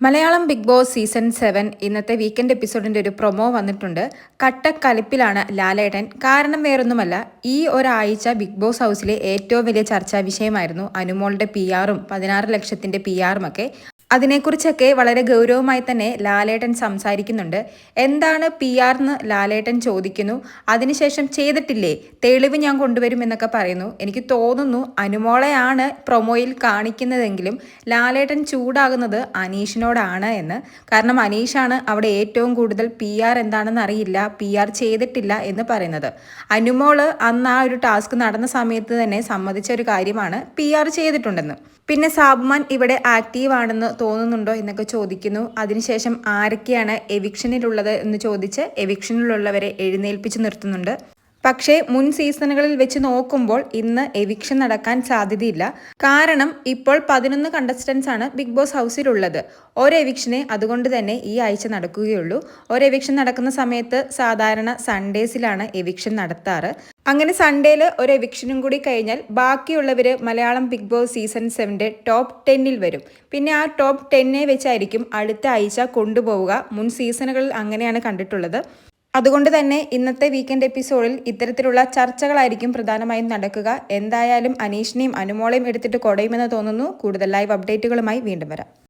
Malayalam Bigg Boss season seven ഇന്നത്തെ weekend എപ്പിസോഡിന്റെ ഒരു പ്രൊമോ വന്നിട്ടുണ്ട്. കട്ടക്കലിപ്പിലാണ് ലാലേട്ടൻ. കാരണം വേറൊന്നുമല്ല ഈ ഒരാഴ്ച ബിഗ് ബോസ് ഹൗസിലെ ഏറ്റവും വലിയ ചർച്ചാ വിഷയമായിരുന്നു അനുമോളുടെ പി ആറും പതിനാറ് ലക്ഷത്തിന്റെ പി ആറുമൊക്കെ അതിനെക്കുറിച്ചൊക്കെ വളരെ ഗൗരവമായി തന്നെ ലാലേട്ടൻ സംസാരിക്കുന്നുണ്ട്. എന്താണ് പി ആർ എന്ന് ലാലേട്ടൻ ചോദിക്കുന്നു. അതിനുശേഷം ചെയ്തിട്ടില്ലേ? തെളിവ് ഞാൻ കൊണ്ടുവരും എന്നൊക്കെ പറയുന്നു. എനിക്ക് തോന്നുന്നു അനുമോളെയാണ് പ്രൊമോയിൽ കാണിക്കുന്നതെങ്കിലും ലാലേട്ടൻ ചൂടാകുന്നത് അനീഷിനോടാണ് എന്ന്. കാരണം അനീഷാണ് അവിടെ ഏറ്റവും കൂടുതൽ പി ആർ എന്താണെന്ന് അറിയില്ല. പി ആർ ചെയ്തിട്ടില്ല എന്ന് പറയുന്നത്. അനുമോൾ അന്ന് ആ ഒരു ടാസ്ക് നടന്ന സമയത്ത് തന്നെ സമ്മതിച്ച ഒരു കാര്യമാണ് പി ആർ ചെയ്തിട്ടുണ്ടെന്ന്. പിന്നെ സാബുമാൻ ഇവിടെ ആക്റ്റീവ് ആണെന്ന് തോന്നുന്നുണ്ടോ എന്നൊക്കെ ചോദിക്കുന്നു. അതിനുശേഷം ആരൊക്കെയാണ് എവിക്ഷനിലുള്ളത് എന്ന് ചോദിച്ച് എവിക്ഷനിലുള്ളവരെ എഴുന്നേൽപ്പിച്ച് നിർത്തുന്നുണ്ട്. പക്ഷേ മുൻ സീസണുകളിൽ വെച്ച് നോക്കുമ്പോൾ ഇന്ന് എവിക്ഷൻ നടക്കാൻ സാധ്യതയില്ല. കാരണം ഇപ്പോൾ പതിനൊന്ന് കണ്ടസ്റ്റൻസ് ആണ് ബിഗ് ബോസ് ഹൗസിലുള്ളത്. ഒരു എവിക്ഷനെ അതുകൊണ്ട് തന്നെ ഈ ആഴ്ച നടക്കുകയുള്ളൂ. ഒരു എവിക്ഷൻ നടക്കുന്ന സമയത്ത് സാധാരണ സൺഡേസിലാണ് എവിക്ഷൻ നടത്താറ്. അങ്ങനെ സൺഡേയിൽ ഒരു എവിക്ഷനും കൂടി കഴിഞ്ഞാൽ ബാക്കിയുള്ളവർ മലയാളം ബിഗ് ബോസ് സീസൺ സെവന്റെ ടോപ്പ് ടെന്നിൽ വരും. പിന്നെ ആ ടോപ്പ് ടെന്നെ വെച്ചായിരിക്കും അടുത്ത ആഴ്ച കൊണ്ടുപോവുക. മുൻ സീസണുകളിൽ അങ്ങനെയാണ് കണ്ടിട്ടുള്ളത്. അതുകൊണ്ട് തന്നെ ഇന്നത്തെ വീക്കെൻഡ് എപ്പിസോഡിൽ ഇത്തരത്തിലുള്ള ചർച്ചകളായിരിക്കും പ്രധാനമായും നടക്കുക. എന്തായാലും അനീഷിനെയും അനുമോളയും എടുത്തിട്ട് കൊടയുമെന്ന് തോന്നുന്നു. കൂടുതൽ ലൈവ് അപ്ഡേറ്റുകളുമായി വീണ്ടും വരാം.